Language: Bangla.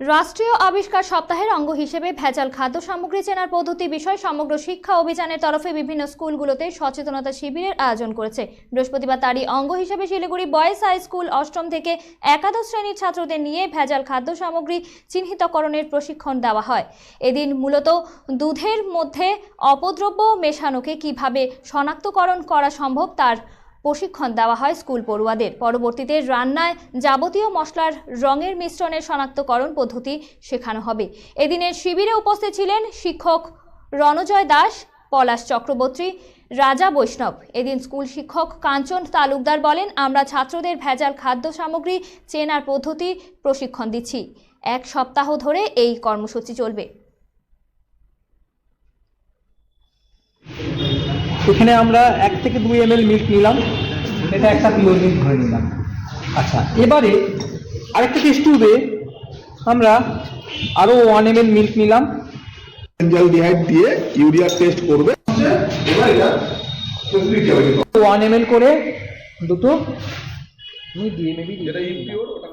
রাষ্ট্রীয় আবিষ্কার সপ্তাহের অঙ্গ হিসেবে ভেজাল খাদ্য সামগ্রী চেনার পদ্ধতি বিষয় সমগ্র শিক্ষা অভিযানের তরফে বিভিন্ন স্কুলগুলোতে সচেতনতা শিবিরের আয়োজন করেছে। বৃহস্পতিবার তারই অঙ্গ হিসেবে শিলিগুড়ি বয়েজ হাই স্কুল অষ্টম থেকে একাদশ শ্রেণির ছাত্রদের নিয়ে ভেজাল খাদ্য সামগ্রী চিহ্নিতকরণের প্রশিক্ষণ দেওয়া হয়। এদিন মূলত দুধের মধ্যে অপদ্রব্য মেশানোকে কীভাবে শনাক্তকরণ করা সম্ভব তার প্রশিক্ষণ দেওয়া হয় স্কুল পড়ুয়াদের। পরবর্তীতে রান্নায় যাবতীয় মশলার রঙের মিশ্রণের শনাক্তকরণ পদ্ধতি শেখানো হবে। এদিনের শিবিরে উপস্থিত ছিলেন শিক্ষক রণজয় দাস, পলাশ চক্রবর্তী, রাজা বৈষ্ণব। এদিন স্কুল শিক্ষক কাঞ্চন তালুকদার বলেন, আমরা ছাত্রদের ভেজাল খাদ্য সামগ্রী চেনার পদ্ধতি প্রশিক্ষণ দিচ্ছি। এক সপ্তাহ ধরে এই কর্মসূচি চলবে। এখানে আমরা এক থেকে দুই এম এল মিল্ক নিলাম। এটা একটা পিওর মিল্ক ধরে নিলাম। আচ্ছা এবারে আরেকটা টেস্ট টিউবে আমরা আরও ওয়ান এম এল মিল্ক নিলাম। এনজালডিহাইড দিয়ে ইউরিয়া টেস্ট করবে। ওয়ান এম এল করে দুটো আমি দিয়ে মেবি যেটা ইম্পিওর ওটা